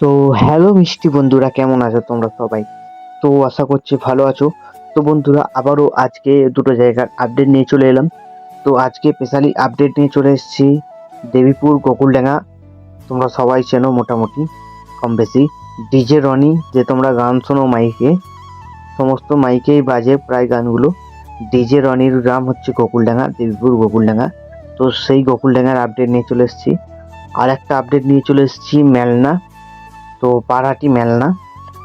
তো হ্যালো মিষ্টি বন্ধুরা, কেমন আছো তোমরা সবাই? তো আশা করছি ভালো আছো। তো বন্ধুরা, আবারও আজকে দুটো জায়গার আপডেট নিয়ে চলে এলাম। তো আজকে স্পেশালি আপডেট নিয়ে চলে এসেছি দেবীপুর গোকুলডাঙ্গা। তোমরা সবাই চেনো মোটামুটি, কম বেশি। ডিজে রনি, যে তোমরা গান শোনো মাইকে, সমস্ত মাইকেই বাজে প্রায় গানগুলো। ডিজে রনির গ্রাম হচ্ছে গোকুলডাঙ্গা, দেবীপুর গোকুলডাঙ্গা। তো সেই গোকুলডাঙ্গার আপডেট নিয়ে চলে এসেছি। আর একটা আপডেট নিয়ে চলে এসেছি মেলনা। তো পাড়াটি মেলনা।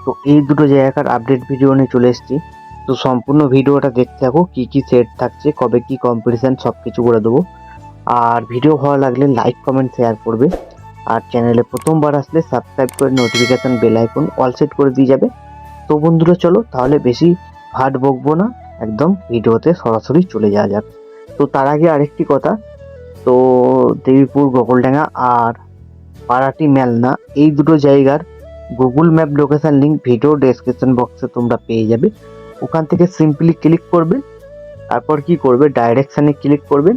তো এই দুটো জায়গার আপডেট ভিডিও নিয়ে চলে এসেছি। তো সম্পূর্ণ ভিডিওটা দেখতে থাকো, কী কী সেট থাকছে, কবে কী কম্পিটিশান সব কিছু করে দেবো। আর ভিডিও ভালো লাগলে লাইক কমেন্ট শেয়ার করবে। আর চ্যানেলে প্রথমবার আসলে সাবস্ক্রাইব করে notification bell icon all set করে দিয়ে যাবে। তো বন্ধুরা চলো, তাহলে বেশি ভাট বকবো না, একদম ভিডিওতে সরাসরি চলে যাওয়া যাক। তো তার আগে আরেকটি কথা, তো দেবীপুর গোকুলডাঙ্গা আর পাড়াটি মেলনা, এই দুটো জায়গার Google map location link video description বক্সে তোমরা পেয়ে যাবে। ওখান থেকে সিম্পলি ক্লিক করবে, তারপর কি করবে? ডাইরেকশানে ক্লিক করবে,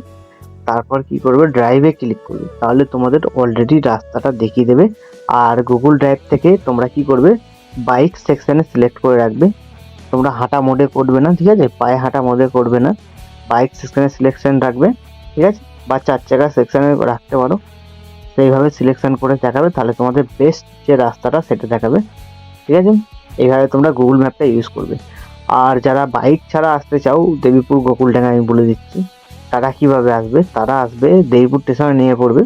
তারপর কি করবে? ড্রাইভে ক্লিক করবে। তাহলে তোমাদের অলরেডি রাস্তাটা দেখিয়ে দেবে। আর গুগল ড্রাইভ থেকে তোমরা কি করবে? বাইক সেকশানে সিলেক্ট করে রাখবে। তোমরা হাঁটা মোডে করবে না, ঠিক আছে? পায়ে হাঁটা মোডে করবে না। বাইক সেকশানে সিলেকশন রাখবে, ঠিক আছে? বা চার চাকা সেকশানে রাখতে পারো। সেইভাবে সিলেকশন করে দেখাবে, তাহলে তোমাদের বেস্ট যে রাস্তাটা সেটা দেখাবে, ঠিক আছে? এইভাবে তোমরা গুগল ম্যাপটা ইউজ করবে। আর যারা বাইক ছাড়া আসতে চাও, দেবীপুর গোকুলডাঙ্গা আমি বলে দিচ্ছি, তারা কীভাবে আসবে? তারা আসবে দেবীপুর স্টেশনে নিয়ে পড়বে।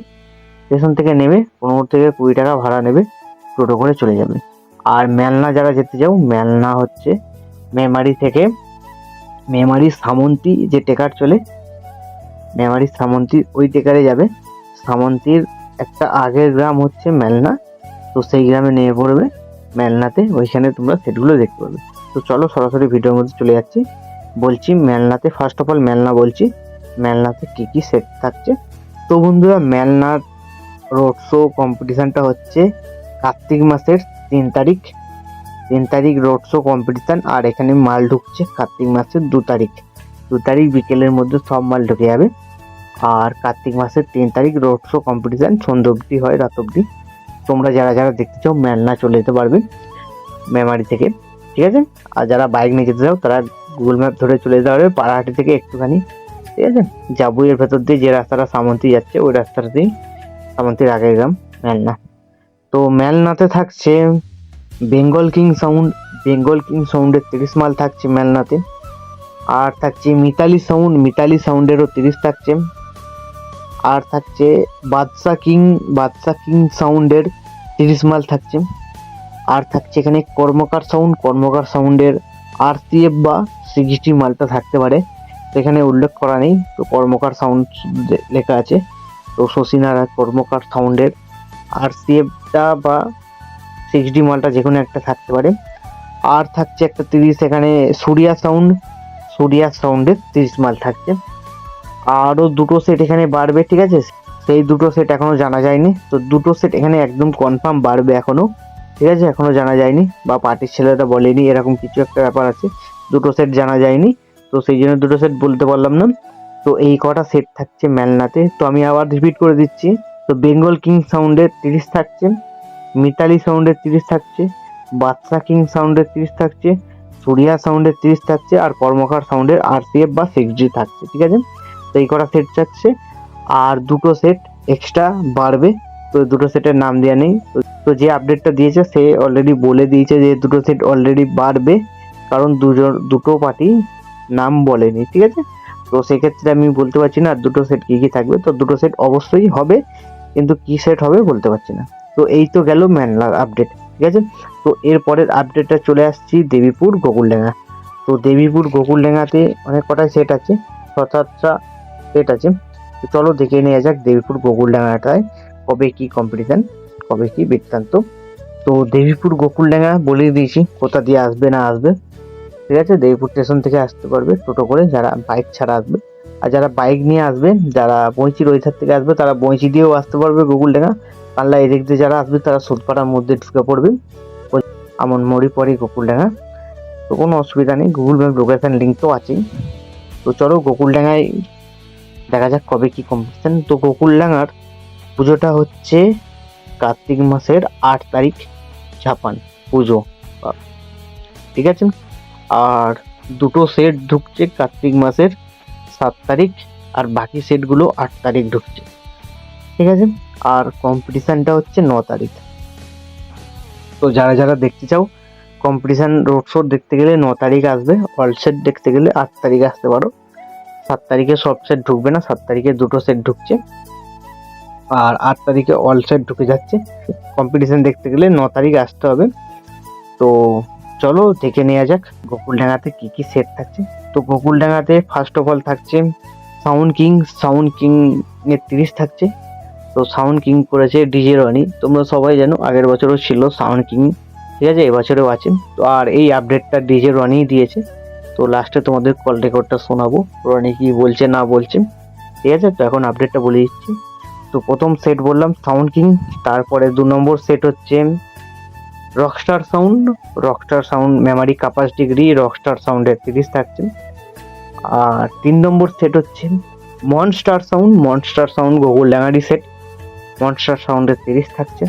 স্টেশন থেকে নেমে পনেরো থেকে কুড়ি টাকা ভাড়া নেবে, টোটো করে চলে যাবে। আর মেলনা যারা যেতে চাও, মেলনা হচ্ছে মেমারি থেকে মেমারি সামন্তী যে টেকার চলে, মেমারি সামন্তী ওই টেকারে যাবে। সামন্তির একটা আগের গ্রাম হচ্ছে মেলনা। তো সেই গ্রামে নিয়ে পড়বে। মেলনাতে ওইখানে তোমরা সেটগুলো দেখতে পাবে। তো চলো সরাসরি ভিডিওর মধ্যে চলে যাচ্ছি। বলছি মেলনাতে ফার্স্ট অফ অল মেলনা বলছি, মেলনাতে কী কী সেট থাকছে? তো বন্ধুরা মেলনার রোড শো কম্পিটিশানটা হচ্ছে কার্তিক মাসের তিন তারিখ। তিন তারিখ রোড শো কম্পিটিশান আর এখানে মাল ঢুকছে কার্তিক মাসের দু তারিখ। দু তারিখ বিকেলের মধ্যে সব মাল ঢুকে যাবে। আর কার্তিক মাসের তিন তারিখ রোড শো কম্পিটিশান সন্ধ্যে অবধি হয় রাত অবধি। তোমরা যারা যারা দেখতে চাও, মেলনা চলে যেতে পারবে মেমারি থেকে, ঠিক আছে? আর যারা বাইক নিয়ে যেতে চাও, তারা গুগল ম্যাপ ধরে চলে যেতে পারবে, পাড়াহাটি থেকে একটুখানি, ঠিক আছে? জাবুইয়ের ভেতর দিয়ে যে রাস্তাটা সামন্তি যাচ্ছে, ওই রাস্তাটাতেই সামন্তির আগের গ্রাম, মেলনা। তো মেলনাতে থাকছে Bengal king sound Bengal king সাউন্ডের তিরিশ মাল থাকছে মেলনাতে। আর থাকছে মিতালি সাউন্ড মিতালি সাউন্ডেরও তিরিশ থাকছে। আর থাকছে বাদশা কিং বাদশা কিং সাউন্ডের তিরিশ মাল থাকছে। আর থাকছে এখানে কর্মকার সাউন্ড, কর্মকার সাউন্ডের আর সিএফ বা সিক্সটি মালটা থাকতে পারে। সেখানে উল্লেখ করা নেই, তো কর্মকার সাউন্ড লেখা আছে। তো শশীনারা কর্মকার সাউন্ডের আর সিএফটা বা সিক্সডি মালটা যে কোনো একটা থাকতে পারে। আর থাকছে একটা তিরিশ, এখানে সুরিয়া সাউন্ড, সুরিয়া সাউন্ডের তিরিশ মাল থাকছে। আরও দুটো সেট এখানে বাড়বে, ঠিক আছে? সেই দুটো সেট এখনও জানা যায়নি। তো দুটো সেট এখানে একদম কনফার্ম বাড়বে এখনও ঠিক আছে? এখনও জানা যায়নি বা পার্টির ছেলেরা বলেনি, এরকম কিছু একটা ব্যাপার আছে। দুটো সেট জানা যায়নি, তো সেই জন্য দুটো সেট বলতে পারলাম না। তো এই কটা সেট থাকছে মেলনাতে। তো আমি আবার রিপিট করে দিচ্ছি। তো বেঙ্গল কিং সাউন্ডের তিরিশ থাকছে মিতালি সাউন্ডের তিরিশ থাকছে বাদশা কিং সাউন্ডের তিরিশ থাকছে সুরিয়া সাউন্ডের তিরিশ থাকছে, আর কর্মকার সাউন্ডের আর সি এফ বা সিক্স জি থাকছে, ঠিক আছে? এই কটা সেট যাচ্ছে আর দুটো সেট এক্সট্রা বাড়বে। তো দুটো সেটের নাম দেওয়া নেই। তো- যে আপডেটটা দিয়েছে, সে অলরেডি বলে দিয়েছে যে দুটো সেট অলরেডি বাড়বে। কারণ দুজন, দুটো পার্টি নাম বলেনি, ঠিক আছে? তো সেক্ষেত্রে আমি বলতে পারছি না আর দুটো সেট কী কী থাকবে। তো দুটো সেট অবশ্যই হবে, কিন্তু কী সেট হবে বলতে পারছি না। তো এই তো গেল ম্যানলার আপডেট ঠিক আছে? তো এরপরের আপডেটটা চলে আসছি দেবীপুর গোকুল গোকুলডাঙ্গা। তো দেবীপুর গোকুল গোকুলডাঙ্গাতে অনেক কটাই সেট আছে। ছ সেট আছে। তো চলো দেখে নেওয়া যাক দেবীপুর গোকুলডাঙ্গাটায় কবে কি কম্পিটিশান কবে কি বৃত্তান্ত। তো দেবীপুর গোকুলডাঙ্গা বলে দিয়েছি, কোথা দিয়ে আসবে না আসবে। ঠিক আছে, দেবীপুর স্টেশন থেকে আসতে পারবে টোটো করে, যারা বাইক ছাড়া আসবে। আর যারা বাইক নিয়ে আসবে, যারা বঁইচির ওই ধার থেকে আসবে, তারা বঁইচি দিয়েও আসতে পারবে গোকুলডাঙ্গা। পাল্লা এদিক দিয়ে যারা আসবে, তারা সুদপাড়ার মধ্যে ঢুকে পড়বে। আমন মরি পরে গোকুলডাঙ্গা। তো কোনো অসুবিধা নেই গুগল ম্যাপ লোকেশন লিঙ্ক তো আছেই। তো চলো গোকুলডাঙ্গায় দেখা যাক কবে কি কম্পিটিশন তো গোকুলডাঙ্গার পুজোটা হচ্ছে কার্তিক মাসের আট তারিখ জাপান পুজো। ঠিক আছে? আর দুটো সেট ঢুকছে কার্তিক মাসের সাত তারিখ, আর বাকি সেটগুলো আট তারিখ ঢুকছে। ঠিক আছে? আর কম্পিটিশানটা হচ্ছে ন তারিখ। তো যারা যারা দেখতে চাও কম্পিটিশান রোড শো দেখতে গেলে ন তারিখ আসবে অল সেট দেখতে গেলে আট তারিখ আসতে পারো। সাত তারিখে সব সেট ঢুকবে না, সাত তারিখে দুটো সেট ঢুকছে। আর আট তারিখে অল সেট ঢুকে যাচ্ছে। কম্পিটিশন দেখতে গেলে ন তারিখ আসতে হবে। তো চলো দেখে নেওয়া যাক গোকুল গোকুলডাঙ্গাতে কী কী সেট থাকছে। তো গোকুল গোকুলডাঙ্গাতে ফার্স্ট অফ অল থাকছে সাউন্ড কিং সাউন্ড কিং এর তিরিশ থাকছে। তো সাউন্ড কিং করেছে ডিজে রনি তোমরা সবাই জানো, আগের বছরও ছিল সাউন্ড কিং ঠিক আছে, এবছরেও আছে। তো আর এই আপডেটটা ডিজে রনি দিয়েছে। তো লাস্টে তোমাদের কল রেকর্ডটা শোনাবো। রনি কি বলছে, না বলছে। ঠিক আছে, তো এখন আপডেটটা বলে দিচ্ছি। তো প্রথম সেট বললাম সাউন্ড কিং তারপরে দু নম্বর সেট হচ্ছে rockstar sound rockstar sound Memari কাপাস ডিগ্রি রকস্টার সাউন্ডের তিরিশ থাকছে। আর তিন নম্বর সেট হচ্ছে মনস্টার সাউন্ড মনস্টার সাউন্ড গুগল ডাঙারি সেট মনস্টার সাউন্ডের তিরিশ থাকছে।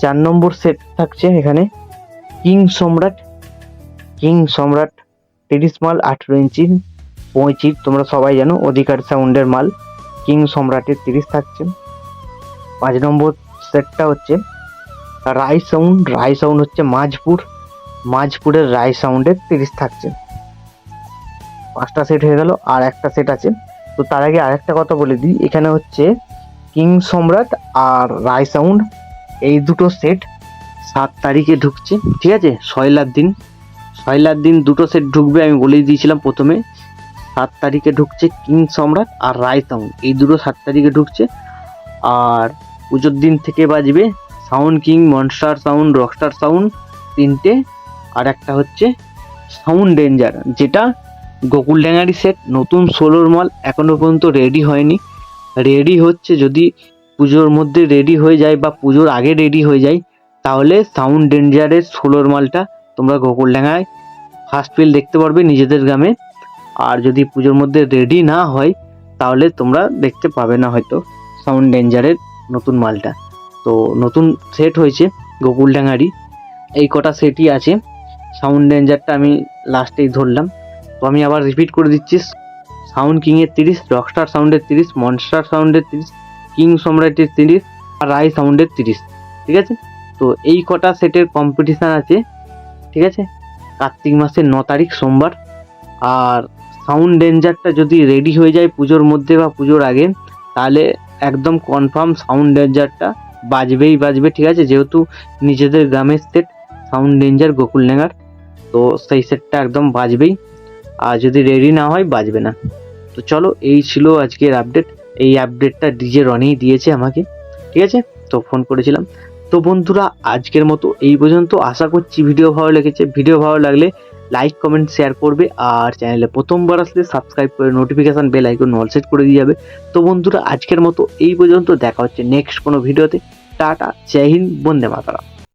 চার নম্বর সেট থাকছে এখানে কিং সম্রাট কিং সম্রাট তিরিশ মাল, আঠেরো ইঞ্চি, পঁয়ত্রিশ, তোমরা সবাই জানো, অধিকার সাউন্ডের মাল। কিং সম্রাটের তিরিশ থাকছে। পাঁচ নম্বর সেটটা হচ্ছে রাই সাউন্ড। রাই সাউন্ড হচ্ছে মাঝপুর। মাঝপুরের রাই সাউন্ডের তিরিশ থাকছে। পাঁচটা সেট হয়ে গেল, আর একটা সেট আছে। তো তার আগে আরেকটা কথা বলে দিই, এখানে হচ্ছে কিং সম্রাট আর রাই সাউন্ড, এই দুটো সেট সাত তারিখে ঢুকছে। ঠিক আছে? সয়লার দিন। সয়লার দিন দুটো সেট ঢুকবে, আমি বলেই দিয়েছিলাম প্রথমে। সাত তারিখে ঢুকছে কিং সম্রাট আর রায় সাউন্ড এই দুটো সাত তারিখে ঢুকছে। আর পুজোর দিন থেকে বাজবে sound king, monster sound, rockstar sound তিনটে। আর একটা হচ্ছে সাউন্ড ডেঞ্জার, যেটা গোকুল ড্যাঙ্গারি সেট নতুন ষোলোর মাল এখনও পর্যন্ত রেডি হয়নি। রেডি হচ্ছে যদি পুজোর মধ্যে রেডি হয়ে যায় বা পুজোর আগে রেডি হয়ে যায়, তাহলে সাউন্ড ডেঞ্জারের ষোলোর মালটা তোমরা গোকুল গোকুলডাঙ্গায় ফার্স্ট ফিল দেখতে পারবে নিজেদের গ্রামে। আর যদি পুজোর মধ্যে রেডি না হয়, তাহলে তোমরা দেখতে পাবে না হয়তো সাউন্ড ডেঞ্জারের নতুন মালটা। তো নতুন সেট হয়েছে গোকুলডাঙ্গারি এই কটা সেটই আছে। সাউন্ড ডেঞ্জারটা আমি লাস্টেই ধরলাম। তো আমি আবার রিপিট করে দিচ্ছি। সাউন্ড কিংয়ের তিরিশ রকস্টার সাউন্ডের তিরিশ মনস্টার সাউন্ডের তিরিশ কিং সম্রাটের তিরিশ, আর রাই সাউন্ডের তিরিশ। ঠিক আছে? তো এই কটা সেটের কম্পিটিশান আছে। ঠিক আছে? কার্তিক মাসের ন তারিখ সোমবার। আর সাউন্ড ডেঞ্জারটা যদি রেডি হয়ে যায় পুজোর মধ্যে বা পুজোর আগে, তাহলে একদম কনফার্ম সাউন্ড ডেঞ্জারটা বাজবেই বাজবে, ঠিক আছে? যেহেতু নিজেদের গ্রামের সেট সাউন্ড ডেঞ্জার গোকুল নেগার তো সেই সেটটা একদম বাজবেই। আর যদি রেডি না হয়, বাজবে না। তো চলো, এই ছিল আজকের আপডেট এই আপডেটটা ডিজে রনি দিয়েছে আমাকে, ঠিক আছে? তো ফোন করেছিলাম। তো বন্ধুরা, আজকের মতো এই পর্যন্ত। আশা করছি ভিডিও ভালো লেগেছে। ভিডিও ভালো লাগলে লাইক কমেন্ট শেয়ার করবে আর চ্যানেলে প্রথমবার আসলে সাবস্ক্রাইব করে notification bell icon all set করে দিয়ে যাবে। তো বন্ধুরা, আজকের মতো এই পর্যন্ত। দেখা হচ্ছে নেক্সট কোনো ভিডিওতে। টাটা, জয় হিন্দ, বন্দে মাতারা